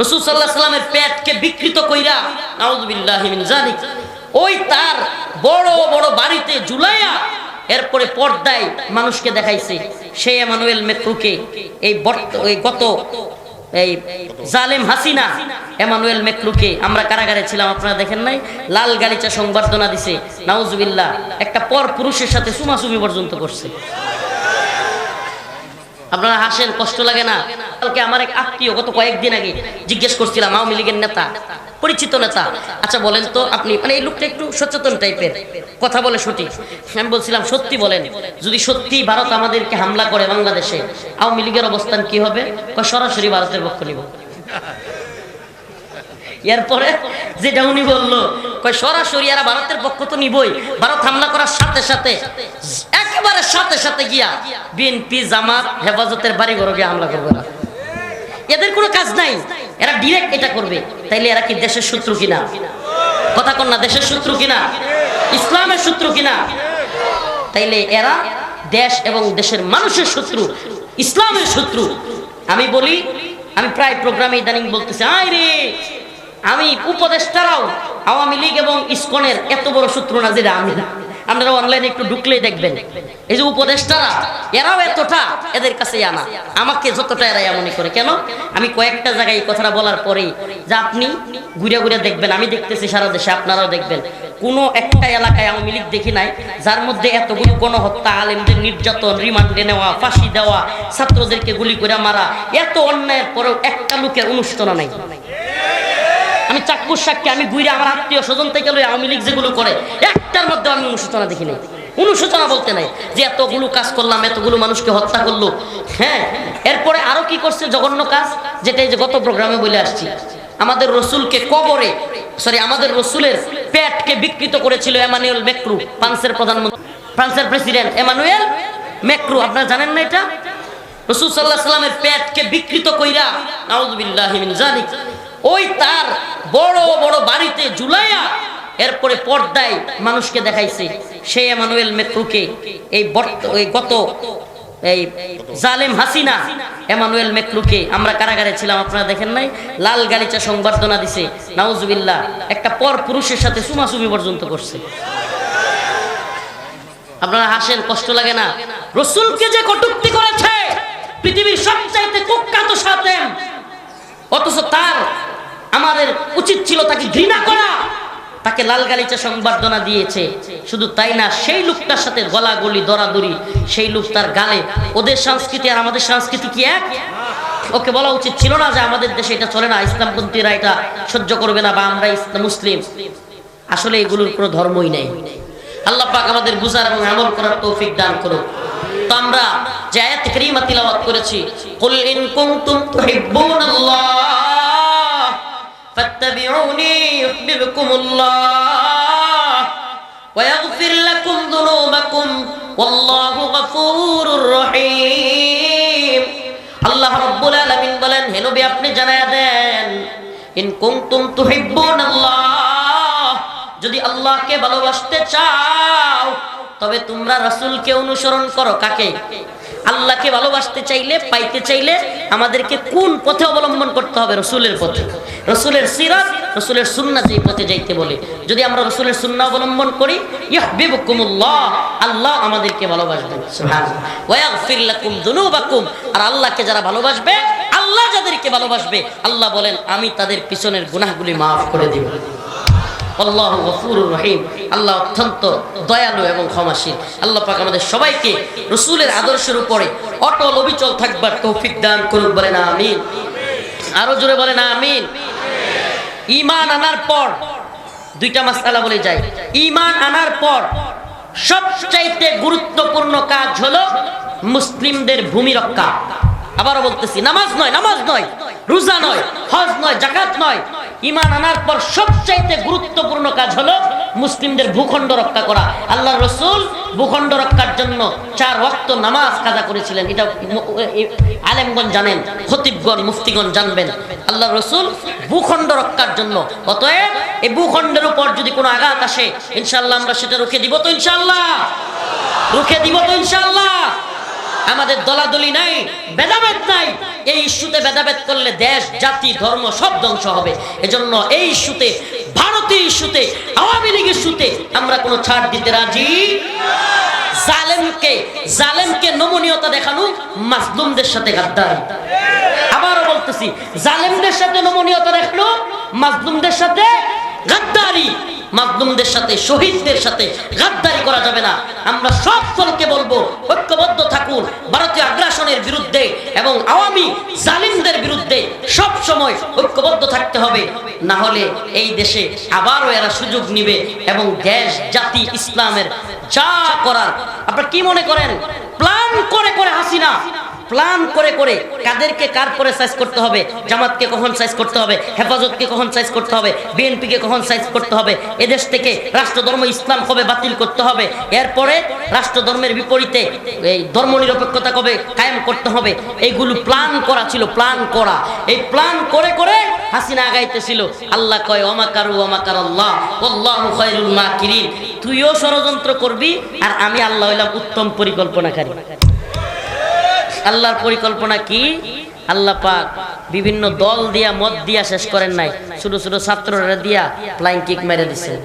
রসুল সাল্লাহ সাল্লামের বিকৃত কইরা, নাউজুবিল্লাহ মিন জালিক ওই তার বড় বড় বাড়িতে জুলাইয়া এরপরে পর্দায় মানুষকে দেখাইছে। সে এমানুয়েল মেক্রুকে, এই গত, এই জালেম হাসিনা এমানুয়েল আমরা কারাগারে ছিলাম, আপনারা দেখেন নাই? লাল গালিচা সংবর্ধনা দিছে, নাউজুবিল্লাহ, একটা পর পুরুষের সাথে সুমাসুমি পর্যন্ত করছে। আপনারা হাসেন, কষ্ট লাগে না? কালকে আমার এক আত্মীয় গত কয়েকদিন আগে জিজ্ঞেস করছিলাম, আওয়ামী লীগের নেতা, পরিচিত নেতা। আচ্ছা বলেন তো আপনি মানে এই লোকটা একটু সচেতন টাইপের, কথা বলে সঠিক। আমি বলছিলাম, সত্যি বলেন, যদি সত্যি ভারত আমাদেরকে হামলা করে বাংলাদেশে, আওয়ামী লীগের অবস্থান কি হবে? সরাসরি ভারতের পক্ষ নিব। এরপরে যেটা উনি বলল সরাসরি এরা ভারতের পক্ষ তো নিবই। ভারত হামলা করার সাথে সাথে, একেবারে সাথে সাথে গিয়া বিএনপি, জামাত, হেফাজতের বাড়ি ঘরে গিয়ে হামলা করবে না। এদের কোনো কাজ নাই। এরা ডিরেক্ট এটা করবে। তাইলে এরা কি দেশের শত্রু কিনা? কথা কন না, দেশের শত্রু কিনা? ইসলামের শত্রু কিনা? তাইলে এরা দেশ এবং দেশের মানুষের শত্রু, ইসলামের শত্রু। আমি বলি, আমি প্রায় প্রোগ্রামে ইদানিং বলতেছি, আয় রে, আমি উপদেষ্টারাও আওয়ামী লীগ এবং ইসকনের এত বড় শত্রু না যেটা আমি না। আপনারা অনলাইনে একটু ঢুকলেই দেখবেন। এই যে উপদেষ্টারা, এরাও এতটা এদের কাছে আনা। আমাকে যতটা এরা এমনই করে। কেন? আমি কয়েকটা জায়গায় এই কথাটা বলার পরেই যে আপনি ঘুরে ঘুরে দেখবেন। আমি দেখতেছি সারা দেশে, আপনারাও দেখবেন। কোনো একটা এলাকায় আওয়ামী লীগ দেখি নাই, যার মধ্যে এতগুলো গণহত্যা, আলেমদের নির্যাতন, রিমান্ডে নেওয়া, ফাঁসি দেওয়া, ছাত্রদেরকে গুলি করে মারা, এত অন্যায়ের পরেও একটা লোকের অনুষ্ঠান নাই। আমি চাক্ষুষ সাক্ষী, আমি ঘুরে আমার আত্মীয় স্বজন থেকে লই আওয়ামী লীগ যেগুলো করে, একটার মধ্যে আমি অনুশোচনা দেখি নাই। অনুশোচনা বলতে নাই যে এতগুলো কাজ করলাম, এতগুলো মানুষকে হত্যা করল। হ্যাঁ এরপরে আরও কি করছে জঘন্য কাজ, যেটা এই যে গত প্রোগ্রামে বলে আসছি। আমাদের রসুলকে কবরে সরি আমাদের রসুলের পেটকে বিকৃত করেছিল এমানুয়েল মেক্রু, ফ্রান্সের প্রধানমন্ত্রী, ফ্রান্সের প্রেসিডেন্ট এমানুয়েল মেক্রু। আপনারা জানেন না এটা? রসুল সাল্লাহ সাল্লামের পেটকে বিকৃত কইরা, নাউজুবিল্লাহ জালিক ওই তার বড় বড় বাড়িতে জুলাইয়া এরপরে পর্দায় মানুষকে দেখাইছে। সে এমানুয়েল মেক্রুকে, এই গত, এই জালেম হাসিনা এমানুয়েল মেকলুকে আমরা কারাগারে ছিলাম, আপনারা দেখেন নাই? লাল গালিচা সংবর্ধনা দিছে। নাউজুবিল্লাহ, একটা পর পুরুষের সাথে সুমাসুমি পর্যন্ত করছে। আপনারা হাসেন, কষ্ট লাগে না? রসুলকে যে কটুক্তি করেছে, পৃথিবীর সবচাইতে কুখ্যাত সাথে অথচ তার আমাদের উচিত ছিল তাকে ঘৃণা করা। তাকে লাল গালিচা সংবর্ধনা দিয়েছে। শুধু তাই না, সেই লোকটার সাথে গলাগলি, দরাদরি, সেই লোক তার গালে। ওদের সংস্কৃতি আর আমাদের সংস্কৃতি কি এক? ওকে বলা উচিত ছিল না যে আমাদের দেশে এটা চলে না, ইসলামপন্থীরা এটা সহ্য করবে না বা আমরা ইসলাম মুসলিম। আসলে এগুলোর কোনো ধর্মই নেই। আল্লাহ পাক আমাদের বুঝার এবং আমল করার তৌফিক দান করুক। তো আমরা যে আয়াত কারীমা তিলাওয়াত করেছি, কুল ইন কুনতুম তুহিব্বুনাল্লাহ ফাত্তাবিউনি ইউহিব্বুকুমুল্লাহ ويغفر لكم ذنوبكم والله غفور رحيم আল্লাহ রাব্বুল আলামিন বলেন হে নবী আপনি জানায়া দেন ইন কুনতুম তুহিব্বুনাল্লাহ যদি আল্লাহকে ভালোবাসতে চাও তবে তোমরা রাসূলকে অনুসরণ করো, কাকে? আল্লাহকে ভালোবাসতে চাইলে, পাইতে চাইলে আমাদেরকে কোন পথে অবলম্বন করতে হবে? রসুলের পথে। রসুলের সিরাত, রসুলের সুন্না যেই পথে যাইতে বলে। যদি আমরা রসুলের সুন্না অবলম্বন করি আল্লাহ আমাদেরকে ভালোবাসবেন। আর আল্লাহকে যারা ভালোবাসবে, আল্লাহ যাদেরকে ভালোবাসবে, আল্লাহ বলেন, আমি তাদের পিছনের গুনাহগুলি মাফ করে দিব। আল্লাহ গফুরুর রহিম। আল্লাহ অত্যন্ত দয়ালু এবং ক্ষমাশীল। আল্লাহ পাক আমাদের সবাইকে রসুলের আদর্শের উপরে অটল অবিচল থাকবার তৌফিক দান করুক বলে না আমিন। আরও জোরে বলে না আমিন। ইমান আনার পর দুইটা মাসালা বলে যায় ইমান আনার পর সবচাইতে গুরুত্বপূর্ণ কাজ হলো মুসলিমদের ভূমি রক্ষা। আবারও বলতেছি, নামাজ নয় নামাজ নয়, রোজা নয়, হজ নয় জাকাত নয় ইমান আনার পর সবচাইতে গুরুত্বপূর্ণ কাজ হলো মুসলিমদের ভূখণ্ড রক্ষা করা। আল্লাহ রসুল ভূখণ্ড রক্ষার জন্য চার ওয়াক্ত নামাজ কাজা করেছিলেন। এটা আলেমগঞ্জ জানেন, খতিবগণ, মুফতিগণ জানবেন। আল্লাহ রসুল ভূখণ্ড রক্ষার জন্য। অতএব এই ভূখণ্ডের উপর যদি কোনো আঘাত আসে ইনশাল্লাহ আমরা সেটা রুখে দিব তো ইনশাল্লাহ রুখে দিব তো ইনশাল্লাহ আমাদের দলাদলি নাই, ভেদাভেদ নাই। এই ইস্যুতে ভেদাভেদ করলে দেশ, জাতি, ধর্ম সব ধ্বংস হবে। এজন্য এই ইস্যুতে, ভারতীয় ইস্যুতে, আওয়ামী লীগ ইস্যুতে আমরা কোনো ছাড় দিতে রাজি জালেমকে জালেমকে নমনীয়তা দেখানো মাজলুমদের সাথে গাদ্দারি। আবারও বলতেছি, জালেমদের সাথে নমনীয়তা দেখানো, মাজলুমদের সাথে গাদ্দারি। মাজলুমদের সাথে, শহীদদের সাথে গাদ্দারি করা যাবে না। আমরা সব দলকে বলব, ঐক্যবদ্ধ থাকুন, ভারতীয় আগ্রাসনের বিরুদ্ধে এবং আওয়ামী জালিমদের বিরুদ্ধে সব সময় ঐক্যবদ্ধ থাকতে হবে। না হলে এই দেশে আবারও এরা সুযোগ নিবে এবং দেশ, জাতি, ইসলামের যা করার। আপনারা কি মনে করেন? প্ল্যান করে করে হাসিনা প্ল্যান করে করে কাদেরকে কার পরে সাইজ করতে হবে? জামাতকে কখন সাইজ করতে হবে? হেফাজতকে কখন সাইজ করতে হবে? বিএনপিকে কখন সাইজ করতে হবে? এদেশ থেকে রাষ্ট্রধর্ম ইসলাম কবে বাতিল করতে হবে? এরপরে রাষ্ট্রধর্মের বিপরীতে এই ধর্মনিরপেক্ষতা কবে কায়েম করতে হবে? এইগুলো প্ল্যান করা ছিল প্ল্যান করা। এই প্ল্যান করে করে হাসিনা আগাইতেছিল। আল্লাহ কয় অমাকারু অমাকার আল্লাহ। আল্লাহু খায়রুল মাকিরিন। তুইও ষড়যন্ত্র করবি আর আমি আল্লাহ হইলাম উত্তম পরিকল্পনাকারী। আল্লাহর পরিকল্পনা কি? আল্লাহ পাক বিভিন্ন দল দিয়া, মত দিয়া শেষ করেন নাই। ছোট ছোট ছাত্ররা দিয়া ফ্লাইং কিক মেরে দিচ্ছেন